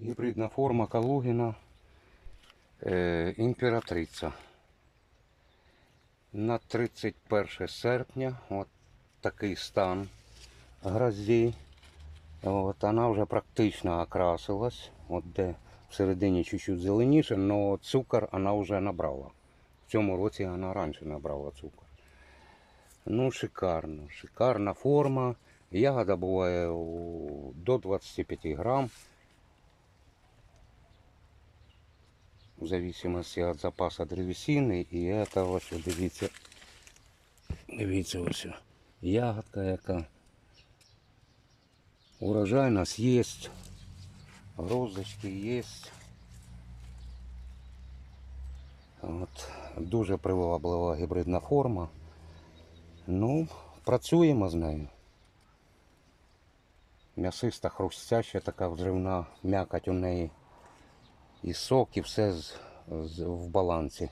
Гібридна форма Калугіна е, імператриця. На 31 серпня от такий стан грозі. От, вона вже практично окрасилась. От де всередині чуть-чуть зеленіше, але цукор вона вже набрала. В цьому році вона раніше набрала цукор. Ну, шикарно, шикарна форма. Ягода буває до 25 грам. В зависимости від запасу древесини. І це ось, дивіться, дивіться ось. Ягодка яка. Урожайность есть. Розочки есть. От, дуже приваблива гібридна форма. Ну, працюємо з нею. М'ясиста, хрустяща, така взривна м'якоть у неї. І сок, і все з, з, в балансі.